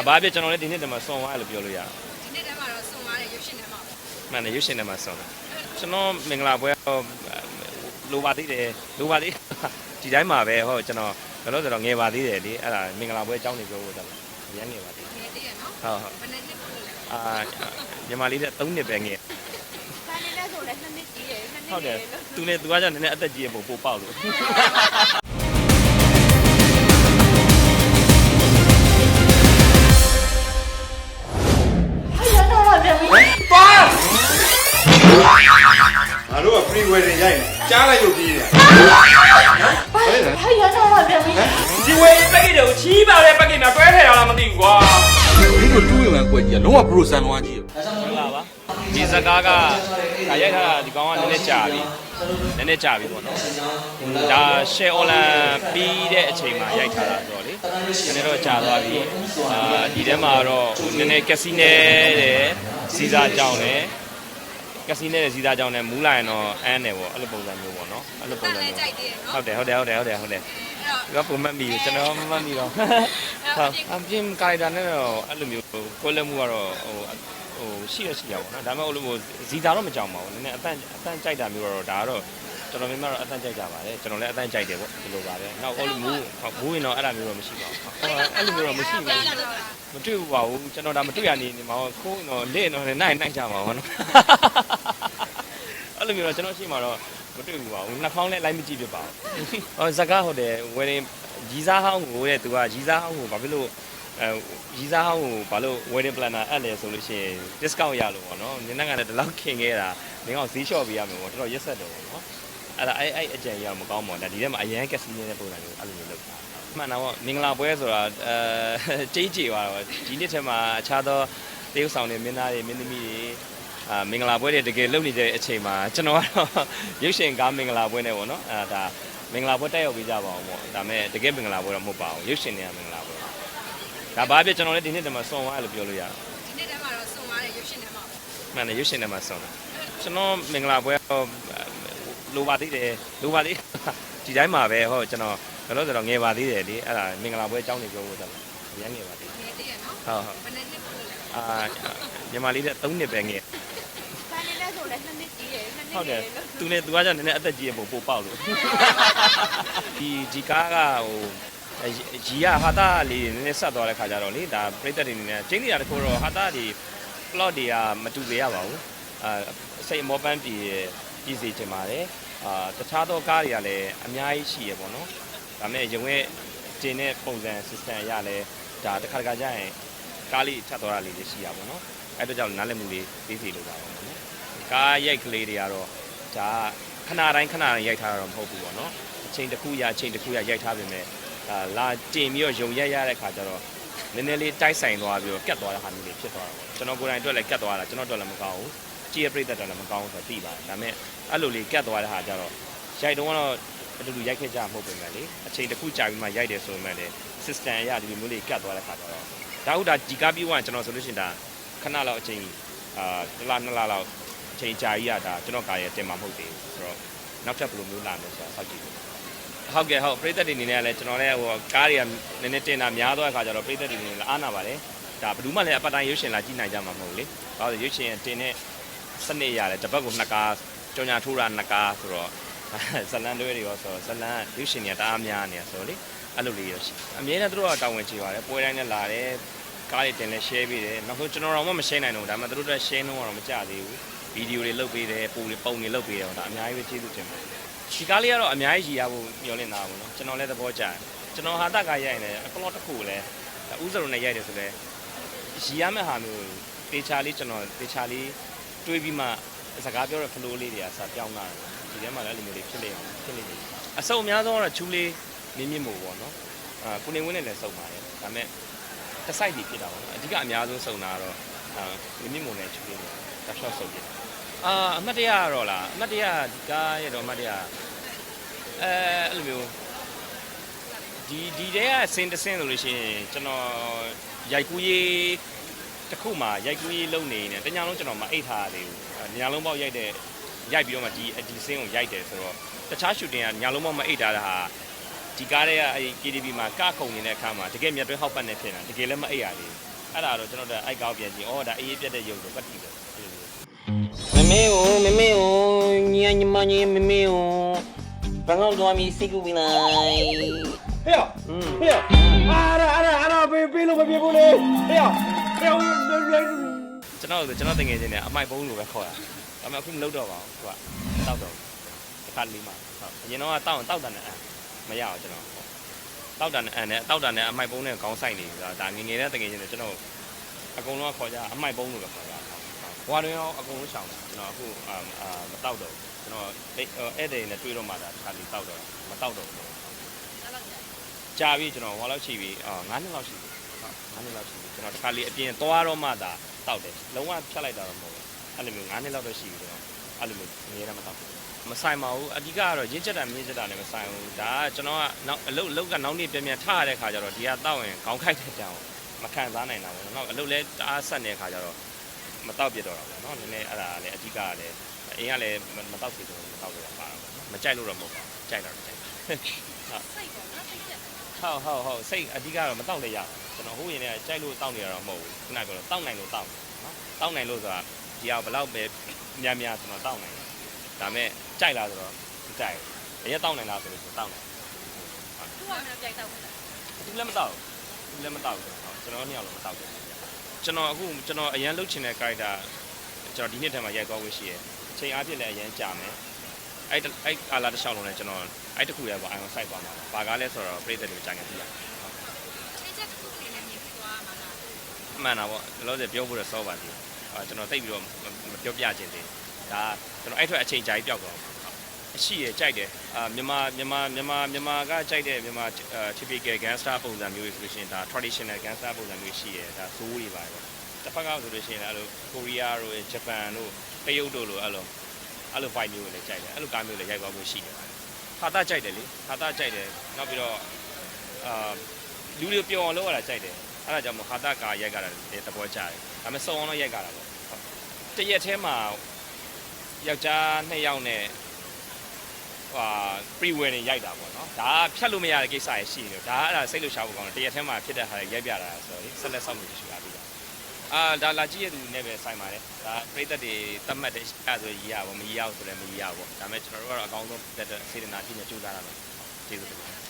ဒါဘာဖြစ်ကျွန်တော်လည်းဒီနေ့တည်းမှာစွန်သွားတယ်လို့ပြောလို့ရတယ်ဒီနေ့တည်းမှာတော့စုံသွားတဲ့ရုပ်ရှင်ထဲမှာပေါ့မှန်တယ်ရွှေရှင်ထဲမှာစွန်တယ်ကျွန်တော်မင်္ဂလာပွဲတော့လိုပါသေးတယ်လိုပါသေးဒီတိုင်းမှာပဲဟောကျွန်တော်ဘယ်လို့ဆိုတော့ငယ်ပါသေးတယ်လေအဲ့ဒါမင်္ဂလာပွဲအကြောင်းတွေပြောဖို့တော့ရမ်းငယ်ပါသေးတယ်ငယ်သေးရနော်ဟုတ်ဟုတ်ဘယ်နှစ်နှစ်ပို့လဲအာညီမလေးတဲ့3နှစ်ပဲငယ်ဒါနေလဲဆိုလဲနှစ်နှစ်ကြီးရယ်နှစ်နှစ်ဟုတ်တယ်ရယ်လို့သူနဲ့သူကကြောင့်နည်းနည်းအသက်ကြီးရပုံပို့ပေါက်လို့ က်နေကြားလိုက်လို့ပြီးတယ်ဟာရတော့လာပြန်ပြီဒီဝေးပက်ကစ်တွေကိုချီးပါတဲ့ပက်ကစ်များတွဲထည့်ရလားမသိဘူးကွာမင်းတို့တူးရင်ကွက်ကြီးကလုံးဝ pro ဆန်လွားကြီးဟုတ်လားပါဒီစကားကဒါရိုက်ထားတာဒီကောင်ကနည်းနည်းကြာပြီနည်းနည်းကြာပြီပေါ့နော်ဒါ share online ပြီးတဲ့အချိန်မှာရိုက်ထားတာဆိုတော့လေနည်းနည်းတော့ကြာသွားပြီအာဒီထဲမှာတော့ဟိုနည်းနည်းကက်စီနဲတဲ့စီစာကြောင်းနဲ့ ကက်စီနဲတဲ့စီစာကြောင်းနဲ့မူးလာရင်တော့အန်းတယ်ပေါ့အဲ့လိုပုံစံမျိုးပေါ့နော်အဲ့လိုပုံစံလည်းမျိုးကြိုက်သေးရနော်ဟုတ်တယ်ဟုတ်တယ်ဟုတ်တယ်ဟုတ်တယ်ဟုတ်တယ်အဲ့တော့ဒီကပုံမှန်မီကျွန်တော်မမှတ်မိတော့ဟုတ်အပြင်ကာရီတာနဲ့တော့အဲ့လိုမျိုးကိုလက်မှုကတော့ဟိုဟိုရှိရရှိရပါတော့ဒါပေမဲ့အဲ့လိုမျိုးဇီတာတော့မကြောက်ပါဘူးနည်းနည်းအတန်အတန်ကြိုက်တာမျိုးတော့ဒါကတော့ကျွန်တော်မြင်မှတော့အတန်ကြိုက်ကြပါတယ်ကျွန်တော်လည်းအတန်ကြိုက်တယ်ပေါ့ဒီလိုပါပဲနောက်အဲ့လိုမူးမူးရင်တော့အဲ့လိုမျိုးတော့မရှိပါဘူးအဲ့လိုမျိုးတော့မရှိဘူး မတွေ့ဘူးပါဘူးကျွန်တော်ဒါမတွေ့ရနေနေမှာခိုးတော့လက်တော့နိုင်နိုင်ကြပါဘောနော်အဲ့လိုမျိုးတော့ကျွန်တော်ရှိမှာတော့မတွေ့ဘူးပါဘူးနှာခေါင်းလည်းလိုက်မကြည့်ဖြစ်ပါဘူးဟောဇကာဟုတ်တယ်ဝယ်ရင်ကြီးစားဟောင်းကိုတဲ့သူကကြီးစားဟောင်းကိုဘာဖြစ်လို့အဲကြီးစားဟောင်းကိုဘာလို့ wedding planner အပ်လဲဆိုလို့ရှိရင် discount ရလို့ပေါ့နော်နင်းကလည်းဒီလောက်ခင်ခဲ့တာနင်းကဈေးလျှော့ပေးရမယ်ပေါ့တော်တော်ရက်ဆက်တော့ပေါ့နော်အဲ့ဒါအဲ့အဲ့အကြံရမကောင်းပါဘူးဒါဒီထဲမှာအရန်ကက်စီနေတဲ့ပုံစံမျိုးအဲ့လိုမျိုးလုပ်တာ မှန်တာပေါ့မင်္ဂလာပွဲဆိုတာအဲကြေးကြေသွားတော့ဒီနှစ်ထဲမှာအခြားသောတရုတ်ဆောင်တွေမင်းသားတွေမင်းသမီးတွေအာမင်္ဂလာပွဲတွေတကယ်လုပ်နေတဲ့အချိန်မှာကျွန်တော်ကတော့ရုပ်ရှင်ကားမင်္ဂလာပွဲနဲ့ပေါ့နော်အဲဒါမင်္ဂလာပွဲတက်ရောက်ပေးကြပါအောင်ပေါ့ဒါပေမဲ့တကယ်မင်္ဂလာပွဲတော့မဟုတ်ပါဘူးရုပ်ရှင်တွေကမင်္ဂလာပွဲဒါဘာဖြစ်ကျွန်တော်လည်းဒီနှစ်တည်းမှာစွန်သွားတယ်လို့ပြောလို့ရတယ်ဒီနေ့တည်းမှာတော့စုံသွားတဲ့ရုပ်ရှင်ထဲမှာပေါ့မှန်တယ်ရုပ်ရှင်ထဲမှာစွန်တာကျွန်တော်မင်္ဂလာပွဲတော့လိုပါသေးတယ်လိုပါသေးဒီတိုင်းမှာပဲဟောကျွန်တော် ဘယ်လိုဆိုတော့ငယ်ပါသေးတယ်လေအဲ့ဒါမင်္ဂလာပွဲအကြောင်းတွေပြောဖို့တော့ရမ်းငယ်ပါသေးတယ်ငယ်သေးရနော်ဟုတ်ဟုတ်ဘယ်နှစ်နှစ်ပို့လဲအာညီမလေးတဲ့3နှစ်ပဲငယ်ဒါနေလဲဆိုလဲနှစ်နှစ်ကြီးရယ်နှစ်ဟုတ်နှစ်တယ်ရယ်လို့သူနဲ့သူကကြောင့်နည်းနည်းအသက်ကြီးရပုံပို့ပေါက်လို့ဒီဒီကားကဟိုရီရဟာတာလေးနည်းနည်းဆက်သွားတဲ့ခါကျတော့လေဒါပြိတ္တတွေနေနဲ့ကျင်းနေတာတခုတော့ဟာတာဒီ plot တွေကမတူသေးရပါဘူးအာစိတ်အမောပန်းပြည်ပြည်စီချင်ပါတယ်အာတခြားသောကားတွေကလည်းအများကြီးရှိရပေါ့နော် ဒါပေမဲ့ရုံရဲ့တင်တဲ့ပုံစံ system အရလဲဒါတစ်ခါတစ်ခါကျရင်ကားလေးထပ်သွားတာလေးတွေရှိရပါတော့အဲ့တော့ကြောင့်နားလည်မှုလေးသိစီလို့ပါပေါ့နော်ကားရိုက်ကလေးတွေကတော့ဒါခဏတိုင်းခဏတိုင်းရိုက်ထားတာတော့မဟုတ်ဘူးပေါ့နော်အချိန်တစ်ခုရအချိန်တစ်ခုရရိုက်ထားပေမဲ့အာလာတင်ပြီးတော့ရုံရက်ရတဲ့ခါကျတော့နည်းနည်းလေးတိုက်ဆိုင်သွားပြီးတော့ကတ်သွားတဲ့ဟာမျိုးတွေဖြစ်သွားတာပေါ့ကျွန်တော်ကိုယ်တိုင်အတွက်လည်းကတ်သွားတာကျွန်တော်အတွက်လည်းမကောင်းဘူးကြည့်ရပြိတ္တတော်လည်းမကောင်းဘူးဆိုတော့သိပါတယ်ဒါပေမဲ့အဲ့လိုလေးကတ်သွားတဲ့ဟာကြတော့ရိုက်တုံးကတော့ အတူတူရိုက်ခဲ့ကြမှာမဟုတ်ပြင်မဲ့လေအချိန်တစ်ခုကြာပြီးမှရိုက်တယ်ဆိုပေမဲ့လေ system အရဒီလိုမျိုးလေးကတ်သွားတဲ့ခါကျတော့ဒါဟုတ်တာဒီကားပြီးသွားရင်ကျွန်တော်ဆိုလို့ရှိရင်ဒါခဏလောက်အချိန်အာတစ်လနှစ်လလောက်အချိန်ကြာကြီးရတာကျွန်တော်ကားရဲ့တင်မှာမဟုတ်သေးဘူးဆိုတော့နောက်ထပ်ဘယ်လိုမျိုးလာမလဲဆိုတော့စောင့်ကြည့်လို့ဟုတ်ကဲ့ဟုတ်ပြည်သက်တွေအနေနဲ့ကလည်းကျွန်တော်လည်းဟိုကားတွေကနည်းနည်းတင်တာများသွားတဲ့ခါကျတော့ပြည်သက်တွေအနေနဲ့အားနာပါတယ်ဒါဘယ်သူမှလည်းအပတ်တိုင်းရုပ်ရှင်လာကြည့်နိုင်ကြမှာမဟုတ်လေဘာလို့လဲရုပ်ရှင်တင်တဲ့စနစ်ရတယ်တစ်ပတ်ကိုနှစ်ကားကြောင်ညာထိုးတာနှစ်ကားဆိုတော့ ဇလန်တွေတွေရောဆိုတော့ဇလန်ရုပ်ရှင်တွေကတအားများနေဆိုတော့လေအဲ့လိုလေးရရှိအမြဲတမ်းသူတို့ကတာဝန်ချပါတယ်ပွဲတိုင်းနဲ့လာတယ်ကားတွေတင်လဲ share ပေးတယ်နောက်ဆုံးကျွန်တော်တော့မ share နိုင်တော့ဘူးဒါပေမဲ့သူတို့တို့ share နှုန်းကတော့မကြသေးဘူးဗီဒီယိုတွေလုပ်ပေးတယ်ပုံတွေပုံတွေလုပ်ပေးတယ်ဒါအများကြီးပဲကျေးဇူးတင်ပါတယ်ဒီကားလေးကတော့အများကြီးရည်ရဖို့မျှော်လင့်တာပါဘောနော်ကျွန်တော်လည်းသဘောကျတယ်ကျွန်တော်ဟာတကရိုက်နေတယ်အကလော့တစ်ခုကိုလည်းဥစရုံနဲ့ရိုက်တယ်ဆိုတော့ရည်ရမယ့်ဟာမျိုးတေချာလေးကျွန်တော်တေချာလေးတွေးပြီးမှ စကားပြောတဲ့ flow လေးတွေကစပြောင်းလာတယ်ဒီထဲမှာလည်းအဲ့လိုမျိုးလေးဖြစ်နေဖြစ်နေတယ်အစုံအများဆုံးကတော့ချူလေးမြင့်မြင့်မို့ပေါ့နော်အာကိုနေဝင်းနဲ့လည်းစုံပါတယ်ဒါပေမဲ့တစ်ဆိုင်ကြီးဖြစ်တာပေါ့နော်အဓိကအများဆုံးစုံတာကတော့အာမြင့်မြင့်မို့နဲ့ချူလေးနဲ့တစ်ရှော့စုံဖြစ်အာအမှတ်တရကတော့လားအမှတ်တရဒီကားရဲ့တော့အမှတ်တရအဲအဲ့လိုမျိုးဒီဒီတဲကစင်တစင်ဆိုလို့ရှိရင်ကျွန်တော်ရိုက်ကူးရေး တစ်ခုမှရိုက်ကူးရေးလုပ်နေနေတညာလုံးကျွန်တော်မအိတ်ထားရသေးဘူးအဲညာလုံးပေါက်ရိုက်တဲ့ရိုက်ပြီးတော့မှဒီဒီစင်ကိုရိုက်တယ်ဆိုတော့တခြားရှူတင်ကညာလုံးပေါက်မအိတ်ထားတာဟာဒီကားတွေကအဲ KDB မှာကခုံနေတဲ့အခါမှာတကယ်မြတ်တွဲဟောက်ပတ်နေဖြစ်နေတာတကယ်လည်းမအိတ်ရသေးဘူးအဲ့ဒါတော့ကျွန်တော်တို့အိုက်ကောက်ပြန်ကြည့်ဩဒါအေးအေးပြတ်တဲ့ရုပ်လို့ကတိပဲအဲ့လိုမျိုးမမေကိုမမေကိုညီညီမညီမမေကိုဘန်ကောက်သွားပြီးစိတ်ကူပြီးလိုက်ဟေ့ရဟေ့ရအားရအားရအားရပေးပေးလို့မပြေဘူးလေဟေ့ ရဟေ့ရကျွန်တော်ကျွန်တော်တငယ်ချင်းတွေအမိုက်ပုံးလို့ပဲခေါ်တာဒါပေမဲ့အခုမလုပ်တော့ပါဘူးသူကတောက်တော့တစ်ခါလေးမှဟုတ်အရင်တော့တောက်တောက်တာနဲ့မရအောင်ကျွန်တော်တောက်တာနဲ့အန်နဲ့တောက်တာနဲ့အမိုက်ပုံးနဲ့ခေါင်းဆိုင်နေပြီဆိုတာဒါငငယ်တဲ့တငယ်ချင်းတွေကျွန်တော်အကုန်လုံးကခေါ်ကြအမိုက်ပုံးလို့ပဲခေါ်ကြဘွားတွင်ရောအကုန်လုံးရှောင်တယ်ကျွန်တော်အခုအာမတောက်တော့ကျွန်တော်ဧည့်သည်နဲ့တွေ့တော့မှဒါတစ်ခါလေးတောက်တော့မတောက်တော့ဘူးကြာပြီကျွန်တော်ဟောလောက်ရှိပြီအာ9နှစ်လောက်ရှိပြီဟုတ် 9နှစ်လောက်ရှိပြီကျွန်တော်တစ်ခါလေးအပြင်သွားတော့မှဒါတောက်တယ်လုံးဝဖြတ်လိုက်တာတော့မဟုတ်ဘူးအဲ့လိုမျိုး9နှစ်လောက်တော့ရှိပြီကျွန်တော်အဲ့လိုမျိုးငရဲမတောက်ဘူးမဆိုင်ပါဘူးအဓိကကတော့ရင့်ချက်တာမြင့်ချက်တာလည်းမဆိုင်ဘူးဒါကကျွန်တော်ကနောက်အလုတ်အလုတ်ကနောက်နေ့ပြန်ပြန်ထရတဲ့ခါကျတော့ဒီကတောက်ရင်ခေါင်းခိုက်တဲ့ကြောင်မခံစားနိုင်တာပေါ့နော်အလုတ်လဲတအားဆက်နေတဲ့ခါကျတော့မတောက်ပြတော့တာပေါ့နော်နည်းနည်းအဲ့ဒါလည်းအဓိကကလည်းအင်းကလည်းမတောက်စီတော့မတောက်တော့ပါတော့မကြိုက်လို့တော့မဟုတ်ပါဘူးကြိုက်တော့ကြိုက်စိတ်ပေါ့နော်စိတ်ချက် ဟုတ်ဟုတ်ဟုတ်စိတ်အဓိကတော့မတောက်လေရကျွန်တော်ဟိုရင်လည်းကြိုက်လို့တောက်နေရတော့မဟုတ်ဘူးခုနကတော့တောက်နိုင်လို့တောက်နော်တောက်နိုင်လို့ဆိုတာဒီဟာဘယ်လောက်ပဲများများကျွန်တော်တောက်နိုင်တယ်ဒါပေမဲ့ကြိုက်လားဆိုတော့မကြိုက်ဘူးအရင်တောက်နိုင်လားဆိုလို့ဆိုတောက်နိုင်သူ့ကမှကြိုက်တော့ဘူးလားသူလည်းမတောက်သူလည်းမတောက်ဘူးကျွန်တော်နှစ်ယောက်လုံးမတောက်ဘူးကျွန်တော်အခုကျွန်တော်အရင်လှုပ်ချင်တဲ့ character ကျွန်တော်ဒီနှစ်ထဲမှာရိုက်သွားဖို့ရှိရယ်ချိန်အားဖြင့်လည်းအရင်ကြာမယ် အဲ့အဲ့အာလာတစ်လျှောက်လုံးလည်းကျွန်တော်အဲ့တခုရပါအိုင်အောင်စိုက်သွားမှာပါဘာကားလဲဆိုတော့ပြည်သက်တွေကြာနေပြီစိတ်ချက်တစ်ခုအနေနဲ့မြင်ပြီးသွားမှာလားအမှန်တာပေါ့လောလောဆယ်ပြောဖို့တော့စောပါသေးတယ်အာကျွန်တော်သိပြီးတော့မပြောပြခြင်းသေးဒါကျွန်တော်အဲ့ထွက်အချိန်ကြာကြီးပျောက်သွားအရှိရကြိုက်တယ်အာမြန်မာမြန်မာမြန်မာမြန်မာကကြိုက်တဲ့မြန်မာ typical gangster ပုံစံမျိုးဆိုလို့ရှိရင်ဒါ traditional gangster ပုံစံမျိုးရှိရဒါဇိုးတွေပါပဲတစ်ဖက်ကဆိုလို့ရှိရင်အဲ့လိုကိုရီးယားတို့ဂျပန်တို့တရုတ်တို့လိုအဲ့လို အဲ့လို vibe မျိုးတွေလည်းကြိုက်တယ်အဲ့လိုကားမျိုးလည်းရိုက်သွားဖို့ရှိတယ်ဟာတာကြိုက်တယ်လေဟာတာကြိုက်တယ်နောက်ပြီးတော့အာလူတွေပျော်အောင်လုပ်ရတာကြိုက်တယ်အဲ့ဒါကြောင့်မို့ဟာတာကာရိုက်ကြတာတဘောကြတယ်ဒါပေမဲ့စုံအောင်တော့ရိုက်ကြတာပေါ့ဟုတ်တရက်ထဲမှာယောက်ျားနှစ်ယောက်နဲ့ဟာ pre wedding ရိုက်တာပေါ့နော်ဒါကဖြတ်လို့မရတဲ့ကိစ္စရရှိနေတယ်ဒါကအဲ့ဒါစိတ်လှုပ်ရှားဖို့ကောင်းတယ်တရက်ထဲမှာဖြစ်တဲ့ဟာတွေရိုက်ပြတာဆိုတော့လေဆက်လက်ဆောက်မှုရှိတာပြီးတာ အာဒါလာကြည့်ရသူနဲ့ပဲဆိုင်ပါတယ်ဒါပြိသက်တွေတတ်မှတ်တဲ့အဲ့ဆိုရရပါမရရဆိုလည်းမရရပေါ့ဒါပေမဲ့ကျွန်တော်တို့ကတော့အကောင်းဆုံးတက်တဲ့စေတနာပြည့်ညကြိုးစားတာပဲကျေးဇူးတင်ပါတယ်